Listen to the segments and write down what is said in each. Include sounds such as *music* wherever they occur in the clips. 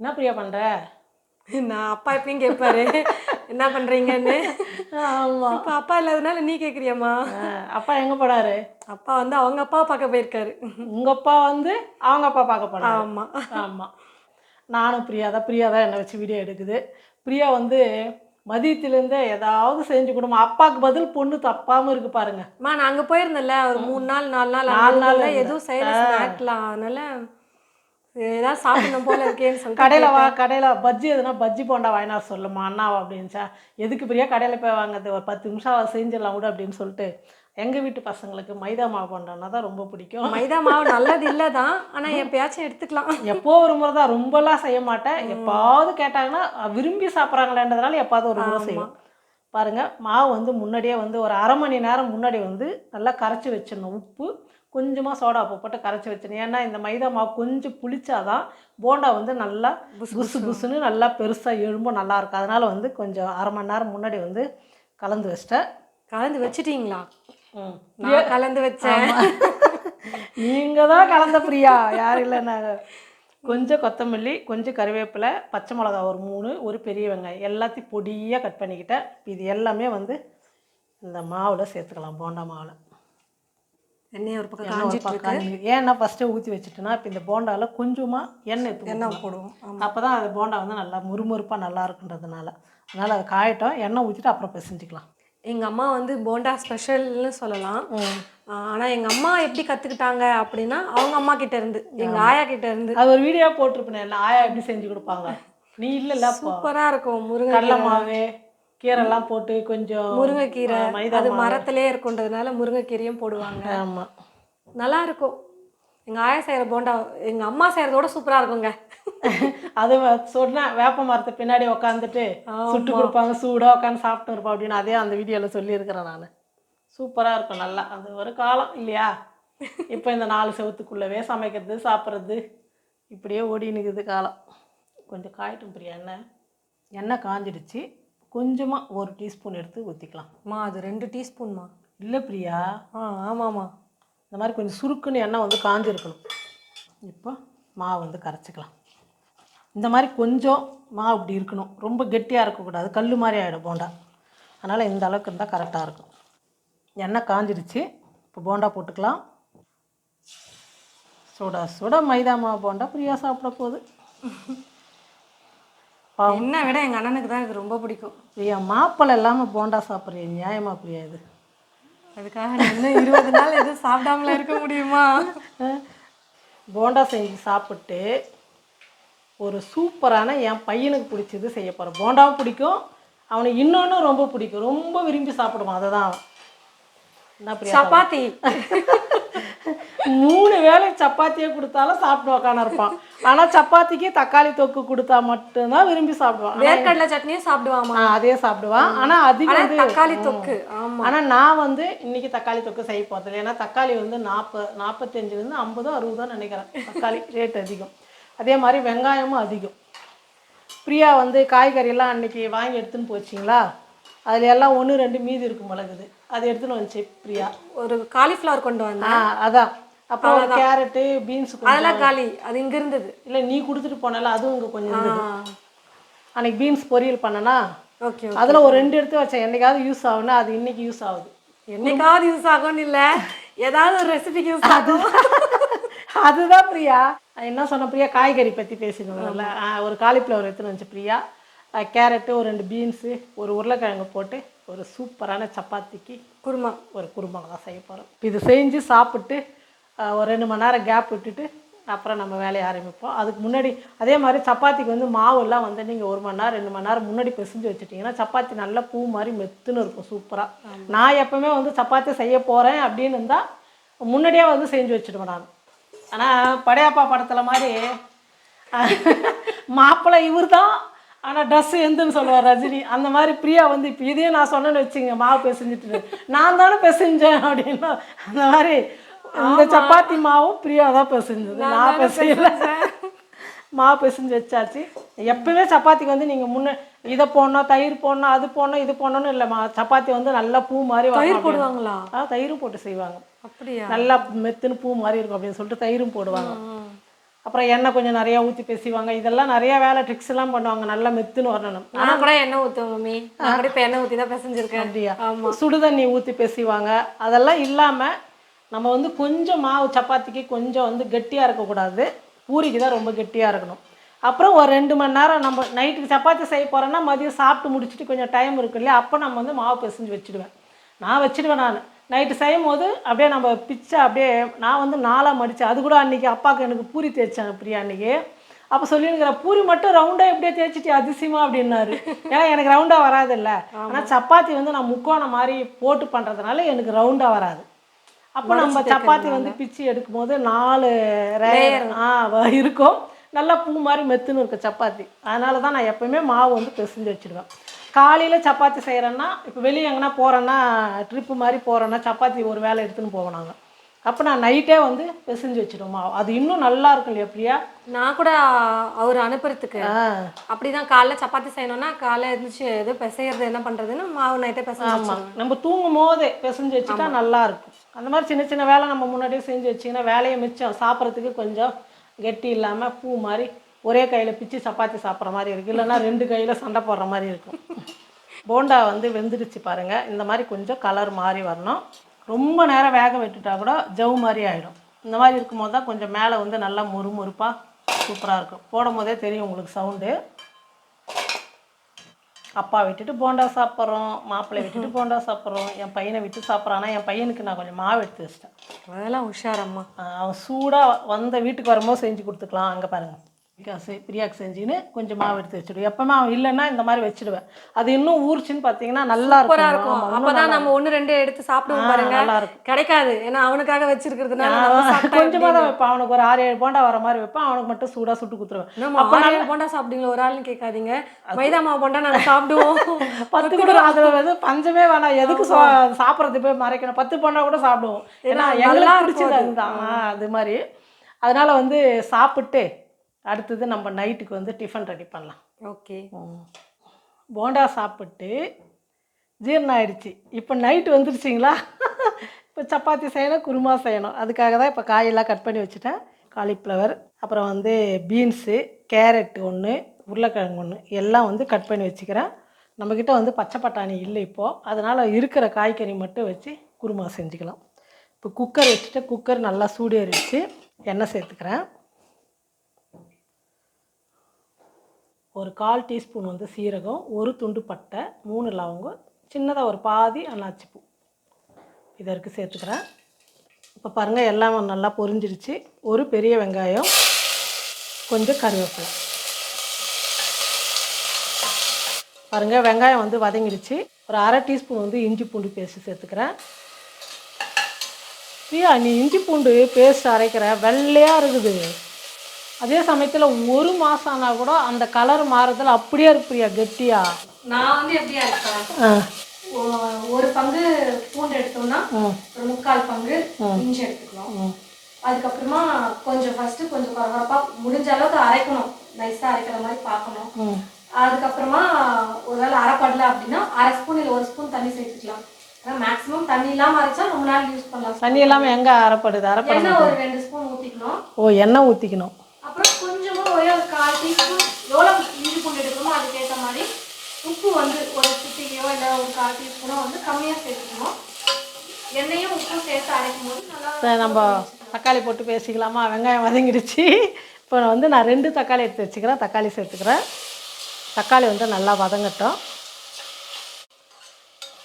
என்ன பிரியா பண்ற? நான் அப்பா எப்பயும் கேட்பாரு. என்ன பண்றீங்கன்னு? ஆமா. இப்போ அப்பா இல்லாதனால நீ கேட்குறியம்மா அப்பா எங்க போனாரு அப்பா வந்து அவங்க அப்பா பார்க்க போயிருக்காரு. உங்க அப்பா வந்து அவங்க அப்பா பார்க்க போனாரு ஆமா. ஆமா. நானும் பிரியா தான். பிரியா தான் என்னை வச்சு வீடியோ எடுக்குது. பிரியா வந்து மதியத்திலேருந்தே ஏதாவது செஞ்சு கொடுமா. அப்பாவுக்கு பதில் பொண்ணு தப்பாம இருக்கு பாருங்க. அம்மா நான் அங்க போயிருந்தேன்ல. ஒரு மூணு நாள் நாலு நாள் நாலு நாள். எதுவும் செய்யல. ஸ்நாக்லாம் அதனால ஏதாவது சாப்பிடணும் போல இருக்கேன்னு சொல்லிட்டு கடையில் வா கடையில் பஜ்ஜி எதுனா பஜ்ஜி போண்டா வாங்கினா சொல்லுமா அண்ணாவா அப்படின்ச்சா எதுக்கு பிரியா கடையில் போய் வாங்குறது ஒரு பத்து நிமிஷம் செஞ்சிடலாம் கூட அப்படின்னு சொல்லிட்டு. எங்கள் வீட்டு பசங்களுக்கு மைதா மாவு போண்டான்னா தான் ரொம்ப பிடிக்கும். மைதா மாவு நல்லது இல்லதான் ஆனா எப்பயாச்சும் எடுத்துக்கலாம். எப்போ ஒரு முறை தான் ரொம்பலாம் செய்ய மாட்டேன். எப்பாவது கேட்டாங்கன்னா விரும்பி சாப்பிட்றாங்களேன்றதுனால எப்பாவது ஒரு முறை செய்வோம் பாருங்க மாவு வந்து முன்னாடியே வந்து ஒரு அரை மணி நேரம் முன்னாடி வந்து நல்லா கரைச்சி வச்சிடணும் உப்பு. கொஞ்சமாக சோடா உப்பு போட்டு கரைச்சி வச்சிடணும் ஏன்னா இந்த மைதா மாவு கொஞ்சம் புளிச்சாதான் போண்டா வந்து நல்லா புசு புசுன்னு நல்லா பெருசாக எழும்பும் நல்லா இருக்கும். அதனால வந்து கொஞ்சம் அரை மணி நேரம் முன்னாடி வந்து கலந்து வச்சிட்டேன். கலந்து வச்சிட்டீங்களா? ம். நான் கலந்து வச்சேன். *laughs* நீங்க தான் கலந்த பிரியா? யாரும் இல்லை நாங்கள் கொஞ்சம் கொத்தமல்லி கொஞ்சம் கருவேப்பிலை பச்சை மிளகா ஒரு மூணு ஒரு பெரிய வெங்காயம். எல்லாத்தையும் பொடியாக கட் பண்ணிக்கிட்டேன். இது எல்லாமே வந்து இந்த மாவில் சேர்த்துக்கலாம் போண்டா மாவில். எண்ணெய் ஒரு பக்கம் காஞ்சிட்டு இருக்கு. ஏன்னா ஃபஸ்ட்டே ஊற்றி வச்சுட்டேன்னா இப்போ இந்த போண்டாவில் கொஞ்சமாக எண்ணெய் எண்ணெய் போடுவோம். அப்போ தான் அது போண்டா வந்து நல்லா முறுமுறுப்பாக நல்லா இருக்குன்றதுனால. அதனால் அது காயட்டும். எண்ணெய் ஊற்றிட்டு அப்புறம் பிசைஞ்சிக்கலாம். எங்க அம்மா வந்து போண்டா ஸ்பெஷல்னு சொல்லலாம். ஆனா எங்க அம்மா எப்படி கத்துக்கிட்டாங்க அப்படின்னா அவங்க அம்மா கிட்ட இருந்து எங்க ஆயா கிட்ட இருந்து. அது ஒரு வீடியோ போட்டிருப்பேன் ஆயா எப்படி செஞ்சு கொடுப்பாங்க? நீ இல்லைல்ல அப்போ சூப்பரா இருக்கும் முருங்கை கடலை மாவு கீரைலாம் போட்டு கொஞ்சம் முருங்கைக்கீரை அது. மரத்திலே இருக்குன்றதுனால முருங்கைக்கீரையும் போடுவாங்க. ஆமா. நல்லா இருக்கும் எங்க ஆயா செய்யற போண்டா எங்க அம்மா செய்யறதோட சூப்பரா இருக்குங்க. அது சொன்னேன் வேப்ப மரத்து பின்னாடி உட்காந்துட்டு சுட்டு கொடுப்பாங்க சூடாக உட்காந்து சாப்பிட்டு இருப்போம் அப்படின்னு அதே அந்த வீடியோவில் சொல்லியிருக்கிறேன் நான். சூப்பராக இருக்கும் நல்லா. அது ஒரு காலம் இல்லையா? இப்போ இந்த நாலு செவத்துக்குள்ளவே சமைக்கிறது சாப்பிட்றது இப்படியே ஓடி நிற்குது காலம். கொஞ்சம் காயட்டும் பிரியா எண்ணெய் எண்ணெய் காஞ்சிடுச்சு. கொஞ்சமாக ஒரு டீஸ்பூன் எடுத்து ஊற்றிக்கலாம் அம்மா அது ரெண்டு டீஸ்பூன்மா. இல்லை பிரியா? ஆ ஆமாம்மா. இந்த மாதிரி கொஞ்சம் சுருக்குன்னு எண்ணெய் வந்து காஞ்சிருக்கணும். இப்போ மாவு வந்து கரைச்சிக்கலாம். இந்த மாதிரி கொஞ்சம் மாவு இப்படி இருக்கணும். ரொம்ப கெட்டியாக இருக்கக்கூடாது. கல் மாதிரி ஆகிடும் போண்டா. அதனால் இந்த அளவுக்கு இருந்தால் கரெக்டாக இருக்கும். எண்ணெய் காஞ்சிருச்சு. இப்போ போண்டா போட்டுக்கலாம். சுட சுட மைதா மாவு போண்டா பிரியா சாப்பிட போகுது. என்ன விட எங்க அண்ணனுக்கு தான் இது ரொம்ப பிடிக்கும். பிரியா மாப்பிள்ளை இல்லாமல் போண்டா சாப்பிட்றிய நியாயமா பிரியா இது அதுக்காக இன்னும் இருபது நாள் எதுவும் சாப்பிடாமல இருக்க முடியுமா? போண்டா செஞ்சு சாப்பிட்டு ஒரு சூப்பரான என் பையனுக்கு பிடிச்சது செய்ய போகிறேன் போண்டாவும் பிடிக்கும் அவனுக்கு இன்னொன்று ரொம்ப பிடிக்கும். ரொம்ப விரும்பி சாப்பிடுவான் அதை தான் என்ன சப்பாத்தி. *laughs* மூணு வேளை சப்பாத்தியே கொடுத்தாலும் சாப்பிட்டு உக்கான இருப்பான். ஆனால் சப்பாத்திக்கு தக்காளி தொக்கு கொடுத்தா மட்டும்தான் விரும்பி சாப்பிடுவான். வேர்க்கடலை சட்னியும் சாப்பிடுவாமா? ஆ, அதே சாப்பிடுவான். ஆனால் அதிகம் ஆனா வந்து தக்காளி தொக்கு ஆனால் நான் வந்து இன்னைக்கு தக்காளி தொக்கு செய்ய போகிறதில்ல ஏன்னா தக்காளி வந்து நாற்பது நாற்பத்தஞ்சிலேருந்து ஐம்பதோ அறுபதோ நினைக்கிறேன். தக்காளி ரேட் அதிகம். அதே மாதிரி வெங்காயமும் அதிகம். பிரியா வந்து காய்கறியெல்லாம் அன்னைக்கு வாங்கி எடுத்துன்னு போச்சிங்களா? அதில் எல்லாம் ஒன்று ரெண்டு மீதி இருக்கும் மிளகுது. அது எடுத்துன்னு வந்துச்சு பிரியா. ஒரு காலிஃப்ளவர் கொண்டு வந்தேன். அதான். அப்புறம் ஒரு கேரட்டு பீன்ஸ் அதெல்லாம் காலி. அது இங்க இருந்தது. இல்லை நீ கொடுத்துட்டு போனல அதுவும் இங்கே கொஞ்சம் இருந்தது. அன்னைக்கு பீன்ஸ் பொரியல் பண்ணனா? ஓகே அதில் ஒரு ரெண்டு எடுத்து வச்சேன். என்னைக்காவது யூஸ் ஆகுனா அது இன்னைக்கு யூஸ் ஆகுது. என்னைக்காவது யூஸ் ஆகும்னு இல்ல. ஏதாவது ஒரு ரெசிபிக்கு யூஸ் ஆகும். *laughs* அதுதான் பிரியா. என்ன சொன்ன பிரியா? காய்கறி பற்றி பேசினோம்ல. ஒரு காலிஃப்ளவர் எடுத்துன்னு வந்துச்சு பிரியா. கேரட்டு ஒரு ரெண்டு பீன்ஸு ஒரு உருளைக்கிழங்கு போட்டு ஒரு சூப்பரான சப்பாத்திக்கு குருமா. ஒரு குருமா தான் செய்ய போகிறோம் இது செஞ்சு சாப்பிட்டு ஒரு ரெண்டு மணி நேரம் கேப் விட்டுட்டு அப்புறம் நம்ம வேலையை ஆரம்பிப்போம். அதுக்கு முன்னாடி அதே மாதிரி சப்பாத்திக்கு வந்து மாவுலாம் வந்து நீங்கள் ஒரு மணி நேரம் ரெண்டு மணி நேரம் முன்னாடி பிசைஞ்சு வச்சுட்டிங்கன்னா சப்பாத்தி நல்லா பூ மாதிரி மெத்துன்னு இருக்கும் சூப்பராக நான் எப்பவுமே வந்து சப்பாத்தி செய்ய போகிறேன் அப்படின்னு இருந்தால் முன்னாடியே வந்து செஞ்சு வச்சுடுவேன் நான். ஆனால் படையப்பா படத்தில் மாதிரி மாப்பிள்ளை இவர் தான் ஆனால் ட்ரெஸ் எந்துன்னு சொல்லுவார் ரஜினி. அந்த மாதிரி பிரியா வந்து இப்போ இதே நான் சொன்னேன்னு வச்சுங்க மாவு பிசைஞ்சிட்டு. நான் தானே பிசைஞ்சேன் அப்படின்னா அந்த மாதிரி இந்த சப்பாத்தி மாவும் பிரியா தான் பிசைஞ்சது. நான் பிசையல. மாவு பிசைஞ்சு வச்சாச்சு. எப்பவுமே சப்பாத்திக்கு வந்து நீங்கள் முன்ன இதை போடணும் தயிர் போடணும் அது போடணும் இது போடணும்னு இல்லைம்மா சப்பாத்தி வந்து நல்லா பூ மாதிரி தயிர். போடுவாங்களா? ஆ தயிரும் போட்டு செய்வாங்க. அப்படியா? நல்லா மெத்துன்னு பூ மாதிரி இருக்கும் அப்படின்னு சொல்லிட்டு தயிரும் போடுவாங்க. அப்புறம் எண்ணெய் கொஞ்சம் நிறையா ஊற்றி பேசிவாங்க. இதெல்லாம் நிறைய வேலை ட்ரிக்ஸ் எல்லாம் பண்ணுவாங்க. நல்லா மெத்துன்னு வரணும். நான் கூட எண்ணெய் ஊற்றுவேன் மம்மி. நான் கூட இப்போ எண்ணெய் ஊற்றி தான் பிசைஞ்சிருக்கேன். அப்படியா? சுடுதண்ணி ஊற்றி பேசிவாங்க. அதெல்லாம் இல்லாமல் நம்ம வந்து கொஞ்சம் மாவு சப்பாத்திக்கு கொஞ்சம் வந்து கெட்டியாக இருக்கக்கூடாது. பூரிக்கு தான் ரொம்ப கெட்டியாக இருக்கணும். அப்புறம் ஒரு ரெண்டு மணி நேரம் நம்ம நைட்டுக்கு சப்பாத்தி செய்ய போகிறோன்னா மதியம் சாப்பிட்டு முடிச்சுட்டு கொஞ்சம் டைம் இருக்கு இல்லையா அப்போ நம்ம வந்து மாவு பிசைஞ்சு வச்சுடுவேன். நான் வச்சிடுவேன் நான். நைட்டு செய்யும் போது அப்படியே நம்ம பிச்சை அப்படியே நான் வந்து நாலாக மடித்தேன் அது கூட அன்றைக்கி அப்பாவுக்கு எனக்கு பூரி தேய்ச்சேன் பிரியா அன்றைக்கி அப்போ சொல்லியிருக்கிற பூரி மட்டும் ரவுண்டாக எப்படியே தேய்ச்சிட்டு அதிசயமா அப்படின்னாரு. ஏன்னா எனக்கு ரவுண்டாக வராது இல்லை ஆனால் சப்பாத்தி வந்து நான் முக்கோணம் மாதிரி போட்டு பண்ணுறதுனால எனக்கு ரவுண்டாக வராது. அப்போ நம்ம சப்பாத்தி வந்து பிச்சு எடுக்கும்போது நாலு ரேயர் இருக்கும். நல்லா பூ மாதிரி மெத்துன்னு இருக்கும் சப்பாத்தி. அதனால தான் நான் எப்பவுமே மாவு வந்து பிசைஞ்சு வச்சுடுவேன். காலையில் சப்பாத்தி செய்கிறேன்னா இப்போ வெளியே எங்கன்னா போகிறேன்னா ட்ரிப்பு மாதிரி போகிறேன்னா சப்பாத்தி ஒரு வேலை எடுத்துன்னு போவோம் நாங்கள் அப்போ நான் நைட்டே வந்து பிசைஞ்சு வச்சிடுவோம் மாவு. அது இன்னும் நல்லா இருக்கும் இல்லையா பிரியா நான் கூட அவர் அனுப்புறதுக்கு. அப்படிதான் காலைல சப்பாத்தி செய்யணும்னா காலைல எழுந்துச்சு எது பிசையறது என்ன பண்றதுன்னு மாவு நைட்டே பிசைஞ்சு நம்ம தூங்கும் போதே பிசைஞ்சு வச்சுட்டா நல்லா இருக்கும். அந்த மாதிரி சின்ன சின்ன வேலை நம்ம முன்னாடியே செஞ்சு வச்சிங்கன்னா வேலையை மிச்சம் சாப்பிட்றதுக்கு கொஞ்சம் கெட்டி இல்லாமல் பூ மாதிரி ஒரே கையில் பிச்சு சப்பாத்தி சாப்பிட்ற மாதிரி இருக்குது இல்லைன்னா ரெண்டு கையில் சண்டை போடுற மாதிரி இருக்கும். போண்டா வந்து வெந்துடுச்சு பாருங்கள் இந்த மாதிரி கொஞ்சம் கலர் மாறி வரணும். ரொம்ப நேரம் வேக விட்டுட்டா கூட ஜவ் மாதிரி ஆகிடும் இந்த மாதிரி இருக்கும்போது தான் கொஞ்சம் மேலே வந்து நல்லா முறுமுறுப்பாக சூப்பராக இருக்கும். போடும் போதே தெரியும் உங்களுக்கு சவுண்டு அப்பா விட்டுட்டு போண்டா சாப்பிட்றோம் மாப்பிள்ளை விட்டுட்டு போண்டா சாப்பிட்றோம். என் பையனை விட்டு சாப்பிட்றானா? என் பையனுக்கு நான் கொஞ்சம் மாவு எடுத்து வச்சிட்டேன். அதெல்லாம் உஷாரம்மா. அவன் சூடாக வந்த வீட்டுக்கு வரும்போது செஞ்சு கொடுத்துக்கலாம். அங்கே பாருங்க. பிரியாக்கு செஞ்சுன்னு கொஞ்சம் மாவு எடுத்து வச்சுடுவேன். எப்பவுமே அவன் இல்லைன்னா இந்த மாதிரி வச்சிடுவேன். அது இன்னும் ஊறிச்சுன்னு பார்த்தீங்கன்னா நல்லா இருக்கும். அப்பதான் நம்ம ஒண்ணு ரெண்டு எடுத்து சாப்பிடுவோம் பாருங்க. நல்லா இருக்கும். கிடைக்காது. ஏன்னா அவனுக்காக வச்சிருக்கிறதுனால கொஞ்சமாக தான் வைப்பேன். அவனுக்கு ஒரு ஆறு ஏழு போண்டா வர மாதிரி வைப்பேன். அவனுக்கு மட்டும் சூடாக சுட்டு கொடுத்துருவேன் நம்ம ஆறு ஏழு போண்டா சாப்பிடுங்களா ஒரு ஆள்னு கேட்காதீங்க. மைதா மாவு போண்டா நாங்க சாப்பிடுவோம். *laughs* பத்து கூட அதில் வந்து பஞ்சமே வேணாம். எதுக்கு சாப்பிட்றது? போய் மறைக்கணும். பத்து போண்டா கூட சாப்பிடுவோம். ஏன்னா இருக்கும் பிடிச்சது. அதுதான். அது மாதிரி. அதனால வந்து சாப்பிட்டு அடுத்தது நம்ம நைட்டுக்கு வந்து டிஃபன் ரெடி பண்ணலாம். ஓகே. போண்டா சாப்பிட்டு ஜீரணம் ஆயிடுச்சு. இப்போ நைட்டு வந்துருச்சிங்களா? இப்போ சப்பாத்தி செய்யணும் குருமா செய்யணும். அதுக்காக தான் இப்போ காயெல்லாம் கட் பண்ணி வச்சுட்டேன். காலிஃப்ளவர் அப்புறம் வந்து பீன்ஸு கேரட் ஒன்று உருளைக்கிழங்கு ஒன்று எல்லாம் வந்து கட் பண்ணி வச்சுக்கிறேன். நம்மக்கிட்ட வந்து பச்சை பட்டாணி இல்லை இப்போது அதனால் இருக்கிற காய்கறி மட்டும் வச்சு குருமா செஞ்சுக்கலாம். இப்போ குக்கர் வச்சுட்டு குக்கர் நல்லா சூடேறிடுச்சு எண்ணெய் சேர்த்துக்கிறேன். ஒரு கால் டீஸ்பூன் வந்து சீரகம் ஒரு துண்டு பட்டை மூணு லவங்கம் சின்னதாக ஒரு பாதி அன்னாச்சிப்பூ இதற்கு சேர்த்துக்கிறேன். இப்போ பாருங்கள் எல்லாம் நல்லா பொரிஞ்சிருச்சு. ஒரு பெரிய வெங்காயம் கொஞ்சம் கருவேப்பிலை. பாருங்கள் வெங்காயம் வந்து வதங்கிடுச்சு ஒரு அரை டீஸ்பூன் வந்து இஞ்சி பூண்டு பேஸ்ட் சேர்த்துக்கிறேன். பிரியா நீ இஞ்சி பூண்டு பேஸ்ட் அரைக்கிற வெள்ளையாக இருக்குது. அதே சமயத்தில் ஒரு மாதம் ஆனால் கூட அந்த கலர் மாறுறதுல அப்படியே இருக்கு பிரியா கெட்டியா? நான் வந்து எப்படியா ஒ- ஒரு பங்கு பூண்டு எடுத்தோம்னா ஒரு முக்கால் பங்கு இஞ்சி எடுத்துக்கணும். அதுக்கப்புறமா கொஞ்சம் ஃபர்ஸ்ட் கொஞ்சம் குறகுறப்பா முடிஞ்ச அளவுக்கு அரைக்கணும். நைஸா அரைக்கிற மாதிரி பார்க்கணும். அதுக்கப்புறமா ஒருவேளை அரைப்படல அப்படின்னா அரை ஸ்பூன் இல்லை ஒரு ஸ்பூன் தண்ணி சேர்த்துக்கலாம். மேக்ஸிமம் தண்ணி இல்லாம அரைச்சா ரொம்ப நாள் யூஸ் பண்ணலாம். தண்ணி இல்லாமல் எங்கே அரைப்படுது? அரைப்பட எண்ணெய் ஒரு ரெண்டு ஸ்பூன் ஊற்றிக்கணும் ஓ எண்ணெய் கொஞ்சமா நாலு டீஸ்பூன் எவ்வளோ இஞ்சி பூண்டு எடுக்கணுமோ அதுக்கேற்ற மாதிரி உப்பு வந்து ஒரு சிட்டிகையோ இல்லை ஒரு கால் டீஸ்பூனோ வந்து கம்மியாக சேர்த்துக்கணும். எண்ணெயும் உப்பும் சேர்த்து அரைக்கும் போது நல்லா நம்ம தக்காளி போட்டு பேசிக்கலாமா? வெங்காயம் வதங்கிடுச்சு. இப்போ வந்து நான் ரெண்டு தக்காளி எடுத்து வச்சுக்கிறேன். தக்காளி சேர்த்துக்கிறேன். தக்காளி வந்து நல்லா வதங்கட்டும்.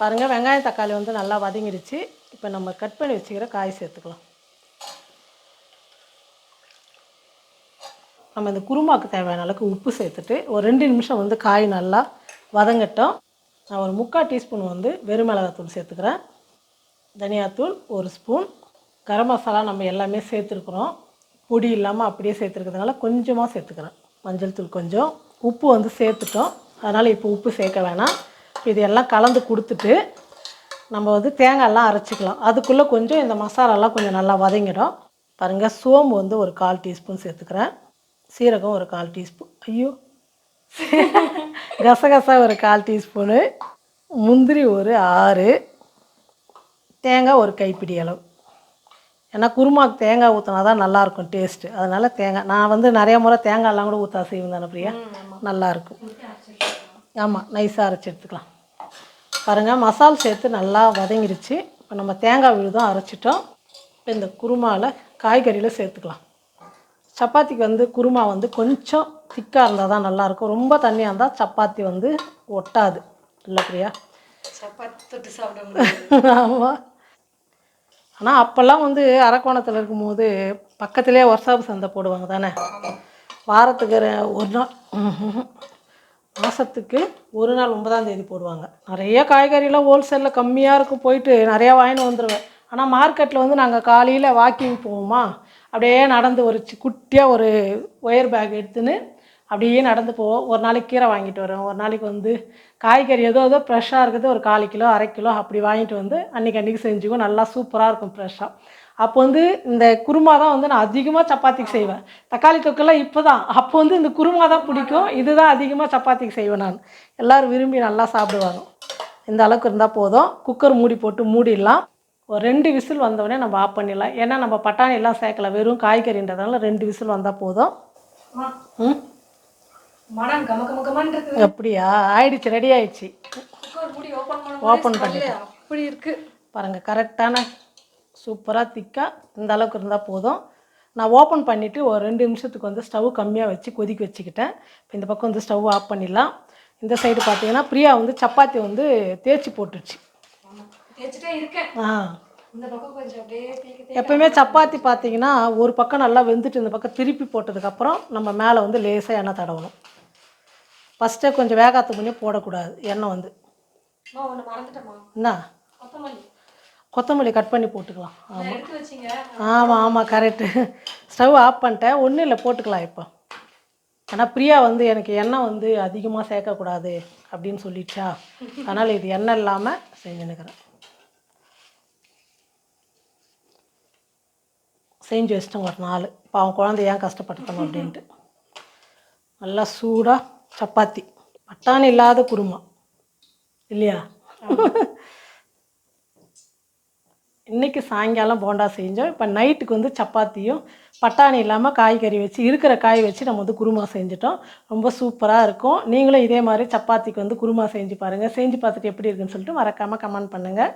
பாருங்கள் வெங்காயம் தக்காளி வந்து நல்லா வதங்கிடுச்சு. இப்போ நம்ம கட் பண்ணி வச்சுக்கிற காய் சேர்த்துக்கலாம். நம்ம இந்த குருமாவுக்கு தேவையான அளவுக்கு உப்பு சேர்த்துட்டு ஒரு ரெண்டு நிமிஷம் வந்து காய் நல்லா வதங்கட்டும். நான் ஒரு முக்கால் டீஸ்பூன் வந்து வெறுமிளகாத்தூள் சேர்த்துக்கிறேன். தனியாத்தூள் ஒரு ஸ்பூன். கரம் மசாலா நம்ம எல்லாமே சேர்த்துருக்குறோம். பொடி இல்லாமல் அப்படியே சேர்த்துருக்கிறதுனால கொஞ்சமாக சேர்த்துக்கிறேன். மஞ்சள் தூள் கொஞ்சம். உப்பு வந்து சேர்த்துட்டோம். அதனால் இப்போ உப்பு சேர்க்க வேணாம். இதையெல்லாம் கலந்து கொடுத்துட்டு நம்ம வந்து தேங்காயெல்லாம் அரைச்சிக்கலாம். அதுக்குள்ளே கொஞ்சம் இந்த மசாலாலாம் கொஞ்சம் நல்லா வதங்கிடும். பாருங்கள் சோம்பு வந்து ஒரு கால் டீஸ்பூன் சேர்த்துக்கிறேன். சீரகம் ஒரு கால் டீஸ்பூன். ஐயோ. *laughs* கசகசா ஒரு கால் டீஸ்பூனு. முந்திரி ஒரு ஆறு. தேங்காய் ஒரு கைப்பிடி அளவு. ஏன்னா குருமாக்கு தேங்காய் ஊற்றினா தான் நல்லாயிருக்கும் டேஸ்ட்டு அதனால் தேங்காய். நான் வந்து நிறைய முறை தேங்காய்லாம் கூட ஊற்றா செய்வேன் தானே பிரியா? நல்லாயிருக்கும் ஆமாம் நைஸாக அரைச்சி எடுத்துக்கலாம். பாருங்கள் மசால் சேர்த்து நல்லா வதங்கிருச்சு. இப்போ நம்ம தேங்காய் விழுதும் அரைச்சிட்டோம். இப்போ இந்த குருமாவில் காய்கறியில் சேர்த்துக்கலாம். சப்பாத்திக்கு வந்து குருமா வந்து கொஞ்சம் திக்காக இருந்தால் தான் நல்லாயிருக்கும் ரொம்ப தண்ணியாக இருந்தால் சப்பாத்தி வந்து ஒட்டாது. இல்லை பிரியா? சப்பாத்தி தொட்டு சாப்பிட *laughs* ஆமாம் ஆனால் அப்போல்லாம் வந்து அரக்கோணத்தில் இருக்கும்போது பக்கத்துலேயே ஒர்க்ஷாப் சந்தை போடுவாங்க தானே? வாரத்துக்கு ஒரு நாள் மாதத்துக்கு ஒரு நாள் ஒன்பதாம் தேதி போடுவாங்க. நிறைய காய்கறிலாம் ஹோல்சேலில் கம்மியாக இருக்கும். போயிட்டு நிறையா வாங்கிட்டு வந்துடுவேன் ஆனால் மார்க்கெட்டில் வந்து நாங்கள் காலையில் வாக்கிங் போவோமா? அப்படியே நடந்து ஒரு சி- குட்டியாக ஒரு ஒயர் பேக் எடுத்துன்னு அப்படியே நடந்து போவோம். ஒரு நாளைக்கு கீரை வாங்கிட்டு வருவோம். ஒரு நாளைக்கு வந்து காய்கறி ஏதோ ஏதோ ஃப்ரெஷ்ஷாக இருக்குது. ஒரு கால் கிலோ அரை கிலோ அப்படி வாங்கிட்டு வந்து அன்றைக்கி அன்றைக்கி செஞ்சுக்கும் நல்லா சூப்பராக இருக்கும் ஃப்ரெஷ்ஷாக அப்போ வந்து இந்த குருமா தான் வந்து நான் அதிகமாக சப்பாத்திக்கு செய்வேன். தக்காளி தொக்கெல்லாம் இப்போ தான் அப்போ வந்து இந்த குருமா தான் பிடிக்கும். இதுதான் அதிகமாக சப்பாத்திக்கு செய்வேன் நான். எல்லோரும் விரும்பி நல்லா சாப்பிடுவாங்க. இந்த அளவுக்கு இருந்தால் போதும். குக்கர் மூடி போட்டு மூடிடலாம். ஒரு ரெண்டு விசில் வந்தவுடனே நம்ம ஆஃப் பண்ணிடலாம். ஏன்னா நம்ம பட்டாணி எல்லாம் சேர்க்கல. வெறும் காய்கறின்றதுனால ரெண்டு விசில் வந்தால் போதும். ம்? இருக்குது. அப்படியா? ஆயிடுச்சு ரெடி ஆயிடுச்சு. ஓப்பன் பண்ண பண்ணிட்டேன். அப்படி இருக்கு. பாருங்கள் கரெக்டான சூப்பராக திக்காக இந்த அளவுக்கு இருந்தால் போதும். நான் ஓப்பன் பண்ணிவிட்டு ஒரு ரெண்டு நிமிஷத்துக்கு வந்து ஸ்டவ் கம்மியாக வச்சு கொதிக்க வச்சுக்கிட்டேன். இப்போ இந்த பக்கம் வந்து ஸ்டவ் ஆஃப் பண்ணிடலாம். இந்த சைடு பார்த்தீங்கன்னா பிரியா வந்து சப்பாத்தி வந்து தேய்ச்சி போட்டுருச்சு. எப்பவுமே சப்பாத்தி பார்த்தீங்கன்னா ஒரு பக்கம் நல்லா வெந்துட்டு இந்த பக்கம் திருப்பி போட்டதுக்கப்புறம் நம்ம மேலே வந்து லேசாக எண்ணெய் தடவணும். ஃபஸ்ட்டே கொஞ்சம் வேகாத்து பண்ணி போடக்கூடாது எண்ணெய் வந்து. என்ன? கொத்தமல்லி. கட் பண்ணி போட்டுக்கலாம். வச்சிங்க. ஆமாம் ஆமாம் கரெக்டு ஸ்டவ் ஆஃப் பண்ணிட்டேன். ஒன்றும் இல்லை போட்டுக்கலாம் இப்போ. ஆனால் பிரியா வந்து எனக்கு எண்ணெய் வந்து அதிகமாக சேர்க்கக்கூடாது அப்படின்னு சொல்லிடுச்சா அதனால் இது எண்ணெய் இல்லாமல் செஞ்சுன்னுக்கிறேன். செஞ்சு வச்சிட்டேன் ஒரு நாள் பாவம் குழந்தை ஏன் கஷ்டப்படுத்தணும் அப்படின்ட்டு. நல்லா சூடாக சப்பாத்தி. பட்டாணி இல்லாத குருமா. இல்லையா? இன்னைக்கு சாயங்காலம் போண்டா செஞ்சோம். இப்போ நைட்டுக்கு வந்து சப்பாத்தியும் பட்டாணி இல்லாமல் காய்கறி வச்சு இருக்கிற காய் வச்சு நம்ம வந்து குருமா செஞ்சுட்டோம். ரொம்ப சூப்பராக இருக்கும். நீங்களும் இதே மாதிரி சப்பாத்திக்கு வந்து குருமா செஞ்சு பாருங்கள் செஞ்சு பார்த்துட்டு எப்படி இருக்குன்னு சொல்லிட்டு மறக்காமல் கமெண்ட் பண்ணுங்கள்